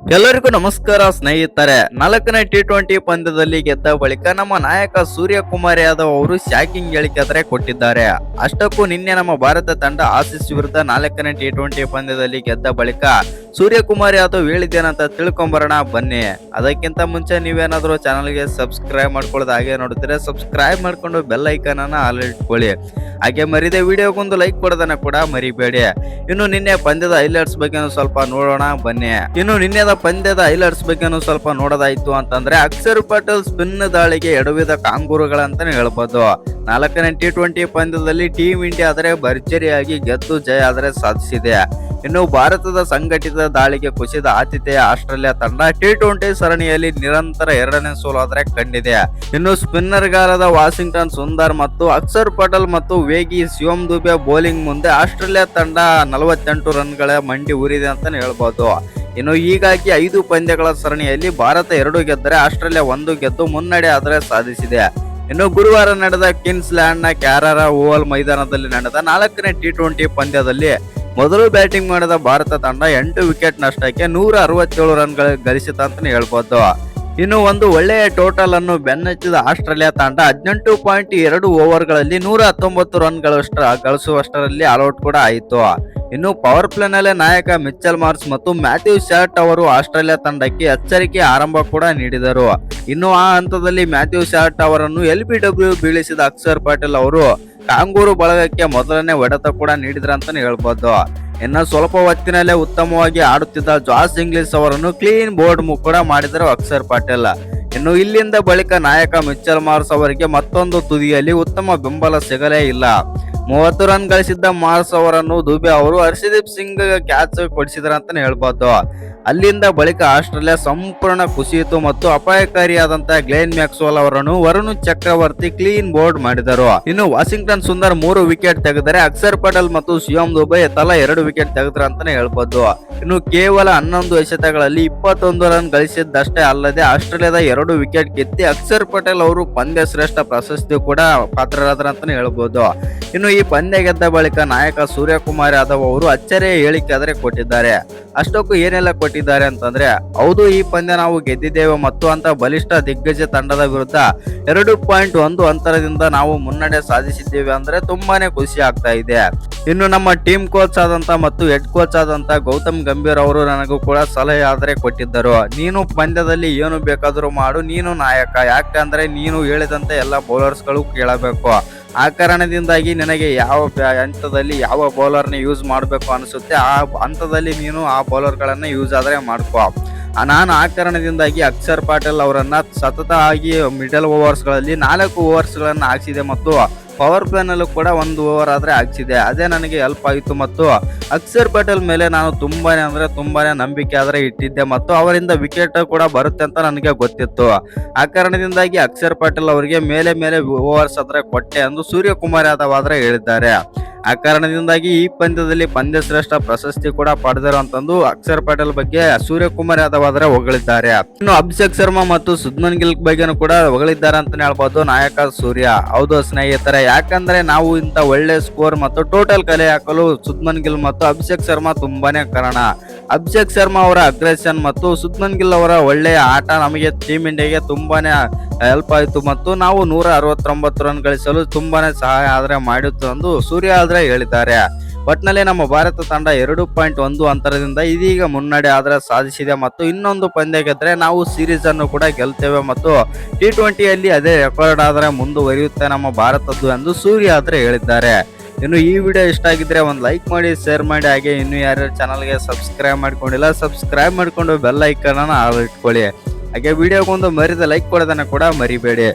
ಎಲ್ಲರಿಗೂ ನಮಸ್ಕಾರ ಸ್ನೇಹಿತರೆ. ನಾಲ್ಕನೇ ಟಿ ಟ್ವೆಂಟಿ ಪಂದ್ಯದಲ್ಲಿ ಗೆದ್ದ ಬಳಿಕ ನಮ್ಮ ನಾಯಕ ಸೂರ್ಯಕುಮಾರ್ ಯಾದವ್ ಅವರು ಶಾಕಿಂಗ್ ಹೇಳಿಕೆ ಆದರೆ ಕೊಟ್ಟಿದ್ದಾರೆ. ಅಷ್ಟಕ್ಕೂ ನಿನ್ನೆ ನಮ್ಮ ಭಾರತ ತಂಡ ಆಸಿಸ್ ವಿರುದ್ಧ ನಾಲ್ಕನೇ ಟಿ ಟ್ವೆಂಟಿ ಪಂದ್ಯದಲ್ಲಿ ಗೆದ್ದ ಬಳಿಕ ಸೂರ್ಯಕುಮಾರ್ ಯಾದವ್ ಹೇಳಿದ್ದೇನಂತ ತಿಳ್ಕೊಂಬರೋಣ, ಬನ್ನಿ. ಅದಕ್ಕಿಂತ ಮುಂಚೆ ನೀವೇನಾದರೂ ಚಾನಲ್ಗೆ ಸಬ್ಸ್ಕ್ರೈಬ್ ಮಾಡ್ಕೊಳ್ಳೋದು ಹಾಗೆ ನೋಡ್ತೀರಾ ಸಬ್ಸ್ಕ್ರೈಬ್ ಮಾಡ್ಕೊಂಡು ಬೆಲ್ ಐಕನ್ ಅನ್ನ ಆಲ್ ಇಟ್ಕೊಳ್ಳಿ ಹಾಗೆ ಮರಿದೆ ವಿಡಿಯೋಗೊಂದು ಲೈಕ್ ಕೊಡೋದನ್ನ ಕೂಡ ಮರಿಬೇಡಿ. ಇನ್ನು ನಿನ್ನೆ ಪಂದ್ಯದ ಹೈಲೈಟ್ಸ್ ಬಗ್ಗೆನೂ ಸ್ವಲ್ಪ ನೋಡೋಣ, ಬನ್ನಿ. ಇನ್ನು ನಿನ್ನೆದ ಪಂದ್ಯದ ಹೈಲೈಟ್ಸ್ ಬಗ್ಗೆನೂ ಸ್ವಲ್ಪ ನೋಡೋದಾಯ್ತು ಅಂತಂದ್ರೆ ಅಕ್ಷರ್ ಪಟೇಲ್ ಸ್ಪಿನ್ ದಾಳಿಗೆ ಎಡವಿದ ಕಾಂಗೂರುಗಳಂತಾನೆ ಹೇಳ್ಬೋದು. ನಾಲ್ಕನೇ ಟಿ ಟ್ವೆಂಟಿ ಪಂದ್ಯದಲ್ಲಿ ಟೀಮ್ ಇಂಡಿಯಾ ಆದರೆ ಭರ್ಜರಿಯಾಗಿ ಗೆದ್ದು ಜಯ ಆದರೆ ಸಾಧಿಸಿದೆ. ಇನ್ನು ಭಾರತದ ಸಂಘಟಿತ ದಾಳಿಗೆ ಕುಸಿದ ಆತಿಥೇಯ ಆಸ್ಟ್ರೇಲಿಯಾ ತಂಡ ಟಿ ಟ್ವೆಂಟಿ ಸರಣಿಯಲ್ಲಿ ನಿರಂತರ ಎರಡನೇ ಸೋಲಾದರೆ ಕಂಡಿದೆ. ಇನ್ನು ಸ್ಪಿನ್ನರ್ಗಾರದ ವಾಷಿಂಗ್ಟನ್ ಸುಂದರ್ ಮತ್ತು ಅಕ್ಷರ್ ಪಟೇಲ್ ಮತ್ತು ವೇಗಿ ಶಿವಮ್ ದುಬೆ ಬೌಲಿಂಗ್ ಮುಂದೆ ಆಸ್ಟ್ರೇಲಿಯಾ ತಂಡ ನಲವತ್ತೆಂಟು ರನ್ಗಳ ಮಂಡಿ ಉರಿದೆ ಅಂತಾನೆ ಹೇಳ್ಬೋದು. ಇನ್ನು ಹೀಗಾಗಿ ಐದು ಪಂದ್ಯಗಳ ಸರಣಿಯಲ್ಲಿ ಭಾರತ ಎರಡು ಗೆದ್ದರೆ ಆಸ್ಟ್ರೇಲಿಯಾ ಒಂದು ಗೆದ್ದು ಮುನ್ನಡೆ ಆದರೆ ಸಾಧಿಸಿದೆ. ಇನ್ನು ಗುರುವಾರ ನಡೆದ ಕಿನ್ಸ್ ಲ್ಯಾಂಡ್ನ ಓವಲ್ ಮೈದಾನದಲ್ಲಿ ನಡೆದ ನಾಲ್ಕನೇ ಟಿ ಟ್ವೆಂಟಿ ಪಂದ್ಯದಲ್ಲಿ ಮೊದಲು ಬ್ಯಾಟಿಂಗ್ ಮಾಡಿದ ಭಾರತ ತಂಡ ಎಂಟು ವಿಕೆಟ್ ನಷ್ಟಕ್ಕೆ ನೂರ ಅರವತ್ತೇಳು ರನ್ಗಳು ಗಳಿಸಿತ ಅಂತಾನೆ ಹೇಳ್ಬೋದು. ಇನ್ನು ಒಂದು ಒಳ್ಳೆಯ ಟೋಟಲ್ ಅನ್ನು ಬೆನ್ನಚ್ಚಿದ ಆಸ್ಟ್ರೇಲಿಯಾ ತಂಡ ಹದಿನೆಂಟು ಪಾಯಿಂಟ್ ಎರಡು ಓವರ್ಗಳಲ್ಲಿ ನೂರ ಹತ್ತೊಂಬತ್ತು ರನ್ಗಳಷ್ಟ ಗಳಿಸುವಷ್ಟರಲ್ಲಿ ಆಲ್ಔಟ್ ಕೂಡ ಆಯಿತು. ಇನ್ನು ಪವರ್ ಪ್ಲೇನಲ್ಲೇ ನಾಯಕ ಮಿಚ್ಚಲ್ ಮಾರ್ಸ್ ಮತ್ತು ಮ್ಯಾಥ್ಯೂ ಶಾರ್ಟ್ ಅವರು ಆಸ್ಟ್ರೇಲಿಯಾ ತಂಡಕ್ಕೆ ಎಚ್ಚರಿಕೆ ಆರಂಭ ಕೂಡ ನೀಡಿದರು. ಇನ್ನು ಆ ಹಂತದಲ್ಲಿ ಮ್ಯಾಥ್ಯೂ ಶಾರ್ಟ್ ಅವರನ್ನು ಎಲ್ ಬಿ ಡಬ್ಲ್ಯೂ ಬೀಳಿಸಿದ ಅಕ್ಷರ್ ಪಾಟೀಲ್ ಅವರು ಕಾಂಗೂರು ಬಳಗಕ್ಕೆ ಮೊದಲನೇ ಒಡೆತ ಕೂಡ ನೀಡಿದ್ರಂತಾನೆ ಹೇಳ್ಬೋದು. ಇನ್ನು ಸ್ವಲ್ಪ ಹೊತ್ತಿನಲ್ಲೇ ಉತ್ತಮವಾಗಿ ಆಡುತ್ತಿದ್ದ ಜಾಸ್ ಇಂಗ್ಲಿಷ್ ಅವರನ್ನು ಕ್ಲೀನ್ ಬೋರ್ಡ್ ಕೂಡ ಮಾಡಿದರು ಅಕ್ಷರ್ ಪಾಟೀಲ್. ಇನ್ನು ಇಲ್ಲಿಂದ ಬಳಿಕ ನಾಯಕ ಮಿಚ್ಚಲ್ ಮಾರ್ಸ್ ಅವರಿಗೆ ಮತ್ತೊಂದು ತುದಿಯಲ್ಲಿ ಉತ್ತಮ ಬೆಂಬಲ ಸಿಗಲೇ ಇಲ್ಲ. ಮೂವತ್ತು ರನ್ ಗಳಿಸಿದ್ದ ಮಾರ್ಸ್ ಅವರನ್ನು ದುಬೆ ಅವರು ಹರ್ಷದೀಪ್ ಸಿಂಗ್ ಕ್ಯಾಚ್ ಕೊಡಿಸಿದ್ರ ಅಂತಾನೆ ಹೇಳ್ಬೋದು. ಅಲ್ಲಿಂದ ಬಳಿಕ ಆಸ್ಟ್ರೇಲಿಯಾ ಸಂಪೂರ್ಣ ಕುಸಿಯಿತು ಮತ್ತು ಅಪಾಯಕಾರಿಯಾದಂತಹ ಗ್ಲೇನ್ ಮ್ಯಾಕ್ಸ್ವೆಲ್ ಅವರನ್ನು ವರುಣ್ ಚಕ್ರವರ್ತಿ ಕ್ಲೀನ್ ಬೋರ್ಡ್ ಮಾಡಿದರು. ಇನ್ನು ವಾಷಿಂಗ್ಟನ್ ಸುಂದರ್ ಮೂರು ವಿಕೆಟ್ ತೆಗೆದರೆ ಅಕ್ಷರ್ ಪಟೇಲ್ ಮತ್ತು ಶಿವಂ ದುಬೈ ತಲಾ ಎರಡು ವಿಕೆಟ್ ತೆಗೆದ್ರ ಅಂತಾನೆ ಹೇಳ್ಬೋದು. ಇನ್ನು ಕೇವಲ ಹನ್ನೊಂದು ಎಸೆತಗಳಲ್ಲಿ ಇಪ್ಪತ್ತೊಂದು ರನ್ ಗಳಿಸಿದ್ದಷ್ಟೇ ಅಲ್ಲದೆ ಆಸ್ಟ್ರೇಲಿಯಾದ ಎರಡು ವಿಕೆಟ್ ಗೆದ್ದಿ ಅಕ್ಷರ್ ಪಟೇಲ್ ಅವರು ಪಂದ್ಯ ಶ್ರೇಷ್ಠ ಪ್ರಶಸ್ತಿ ಕೂಡ ಪಾತ್ರರಾದ್ರ ಅಂತಾನೆ ಹೇಳ್ಬೋದು. ಇನ್ನು ಈ ಪಂದ್ಯ ಗೆದ್ದ ಬಳಿಕ ನಾಯಕ ಸೂರ್ಯಕುಮಾರ್ ಯಾದವ್ ಅವರು ಅಚ್ಚರಿಯ ಹೇಳಿಕೆ ಆದರೆ ಕೊಟ್ಟಿದ್ದಾರೆ. ಅಷ್ಟಕ್ಕೂ ಏನೆಲ್ಲ ಕೊಟ್ಟಿದ್ದಾರೆ ಅಂತಂದ್ರೆ, ಹೌದು, ಈ ಪಂದ್ಯ ನಾವು ಗೆದ್ದಿದ್ದೇವೆ ಮತ್ತು ಅಂತ ಬಲಿಷ್ಠ ದಿಗ್ಗಜ ತಂಡದ ವಿರುದ್ಧ ಎರಡು ಪಾಯಿಂಟ್ ಒಂದು ಅಂತರದಿಂದ ನಾವು ಮುನ್ನಡೆ ಸಾಧಿಸಿದ್ದೇವೆ ಅಂದ್ರೆ ತುಂಬಾನೇ ಖುಷಿ ಆಗ್ತಾ ಇದೆ. ಇನ್ನು ನಮ್ಮ ಟೀಮ್ ಕೋಚ್ ಆದಂತ ಮತ್ತು ಹೆಡ್ ಕೋಚ್ ಆದಂತ ಗೌತಮ್ ಗಂಭೀರ್ ಅವರು ನನಗೂ ಕೂಡ ಸಲಹೆ ಆದರೆ ಕೊಟ್ಟಿದ್ದರು. ನೀನು ಪಂದ್ಯದಲ್ಲಿ ಏನು ಬೇಕಾದರೂ ಮಾಡು, ನೀನು ನಾಯಕ, ಯಾಕಂದ್ರೆ ನೀನು ಹೇಳಿದಂತೆ ಎಲ್ಲ ಬೌಲರ್ಸ್ಗಳು ಕೇಳಬೇಕು. ಆ ಕಾರಣದಿಂದಾಗಿ ನಿನಗೆ ಯಾವ ಹಂತದಲ್ಲಿ ಯಾವ ಬೌಲರ್ನ ಯೂಸ್ ಮಾಡಬೇಕು ಅನಿಸುತ್ತೆ? ಆ ಹಂತದಲ್ಲಿ ನೀನು ಆ ಬೌಲರ್ಗಳನ್ನು ಯೂಸ್ ಆದರೆ ಮಾಡ್ಕೋ. ನಾನು ಆ ಕಾರಣದಿಂದಾಗಿ ಅಕ್ಷರ್ ಪಾಟೀಲ್ ಅವರನ್ನು ಸತತ ಆಗಿ ಮಿಡಲ್ ಓವರ್ಸ್ಗಳಲ್ಲಿ ನಾಲ್ಕು ಓವರ್ಸ್ಗಳನ್ನು ಹಾಕ್ಸಿದೆ ಮತ್ತು ಪವರ್ ಪ್ಲೇನಲ್ಲೂ ಕೂಡ ಒಂದು ಓವರ್ ಆದ್ರೆ ಹಾಕ್ಸಿದೆ ಅದೇ ನನಗೆ ಹೆಲ್ಪ್ ಆಯಿತು ಮತ್ತು ಅಕ್ಷರ್ ಪಟೇಲ್ ಮೇಲೆ ನಾನು ತುಂಬಾನೇ ಅಂದ್ರೆ ತುಂಬಾನೇ ನಂಬಿಕೆ ಆದ್ರೆ ಇಟ್ಟಿದ್ದೆ ಮತ್ತು ಅವರಿಂದ ವಿಕೆಟ್ ಕೂಡ ಬರುತ್ತೆ ಅಂತ ನನಗೆ ಗೊತ್ತಿತ್ತು. ಆ ಕಾರಣದಿಂದಾಗಿ ಅಕ್ಷರ್ ಪಟೇಲ್ ಅವರಿಗೆ ಮೇಲೆ ಮೇಲೆ ಓವರ್ಸ್ ಆದ್ರೆ ಕೊಟ್ಟೆ ಎಂದು ಸೂರ್ಯಕುಮಾರ್ ಯಾದವ್ ಆದ್ರೆ ಹೇಳಿದ್ದಾರೆ. ಆ ಕಾರಣದಿಂದಾಗಿ ಈ ಪಂದ್ಯದಲ್ಲಿ ಪಂದ್ಯ ಶ್ರೇಷ್ಠ ಪ್ರಶಸ್ತಿ ಕೂಡ ಪಡೆದರು ಅಂತಂದು ಅಕ್ಷರ್ ಪಟೇಲ್ ಬಗ್ಗೆ ಸೂರ್ಯಕುಮಾರ್ ಯಾದವ್ ಆದ್ರೆ ಹೊಗಳಿದ್ದಾರೆ. ಇನ್ನು ಅಭಿಷೇಕ್ ಶರ್ಮಾ ಮತ್ತು ಸುದ್ಮನ್ ಗಿಲ್ ಬಗ್ಗೆನೂ ಕೂಡ ಹೊಗಳಿದ್ದಾರೆ ಅಂತಾನೆ ಹೇಳ್ಬೋದು ನಾಯಕ ಸೂರ್ಯ. ಹೌದು ಸ್ನೇಹಿತರೆ, ಯಾಕಂದ್ರೆ ನಾವು ಇಂತ ಒಳ್ಳೆ ಸ್ಕೋರ್ ಮತ್ತು ಟೋಟಲ್ ಕಲೆ ಹಾಕಲು ಸುದ್ಮನ್ ಗಿಲ್ ಮತ್ತು ಅಭಿಷೇಕ್ ಶರ್ಮಾ ತುಂಬಾನೇ ಕಾರಣ. ಅಭಿಷೇಕ್ ಶರ್ಮಾ ಅವರ ಅಗ್ರೆಷನ್ ಮತ್ತು ಸುದ್ಮನ್ ಗಿಲ್ ಅವರ ಒಳ್ಳೆಯ ಆಟ ನಮಗೆ ಟೀಮ್ ಇಂಡಿಯಾಗೆ ತುಂಬಾನೇ ಹೆಲ್ಪ್ ಆಯಿತು ಮತ್ತು ನಾವು ನೂರ ಅರವತ್ತೊಂಬತ್ತು ರನ್ ಗಳಿಸಲು ತುಂಬಾನೇ ಸಹಾಯ ಆದರೆ ಮಾಡಿತ್ತು ಎಂದು ಸೂರ್ಯ ಆದ್ರೆ ಹೇಳಿದ್ದಾರೆ. ಒಟ್ನಲ್ಲಿ ನಮ್ಮ ಭಾರತ ತಂಡ ಎರಡು ಪಾಯಿಂಟ್ ಒಂದು ಅಂತರದಿಂದ ಇದೀಗ ಮುನ್ನಡೆ ಆದರೆ ಸಾಧಿಸಿದೆ ಮತ್ತು ಇನ್ನೊಂದು ಪಂದ್ಯ ಗೆದ್ರೆ ನಾವು ಸೀರೀಸ್ ಅನ್ನು ಕೂಡ ಗೆಲ್ತೇವೆ ಮತ್ತು ಟಿ ಟ್ವೆಂಟಿಯಲ್ಲಿ ಅದೇ ರೆಕಾರ್ಡ್ ಆದರೆ ಮುಂದುವರಿಯುತ್ತೆ ನಮ್ಮ ಭಾರತದ್ದು ಎಂದು ಸೂರ್ಯ ಆದ್ರೆ ಹೇಳಿದ್ದಾರೆ. ಇನ್ನು ಈ ವಿಡಿಯೋ ಇಷ್ಟ ಆಗಿದ್ರೆ ಒಂದು ಲೈಕ್ ಮಾಡಿ, ಶೇರ್ ಮಾಡಿ, ಹಾಗೆ ಇನ್ನು ಯಾರ್ಯಾರು ಚಾನಲ್ಗೆ ಸಬ್ಸ್ಕ್ರೈಬ್ ಮಾಡ್ಕೊಂಡಿಲ್ಲ, ಸಬ್ಸ್ಕ್ರೈಬ್ ಮಾಡ್ಕೊಂಡು ಬೆಲ್ ಐಕನ್ ಆಲ್ ಇಟ್ಕೊಳ್ಳಿ. ಹಾಗೆ ವಿಡಿಯೋಗೊಂದು ಮರಿದ ಲೈಕ್ ಕೊಡೋದನ್ನು ಕೂಡ ಮರಿಬೇಡಿ.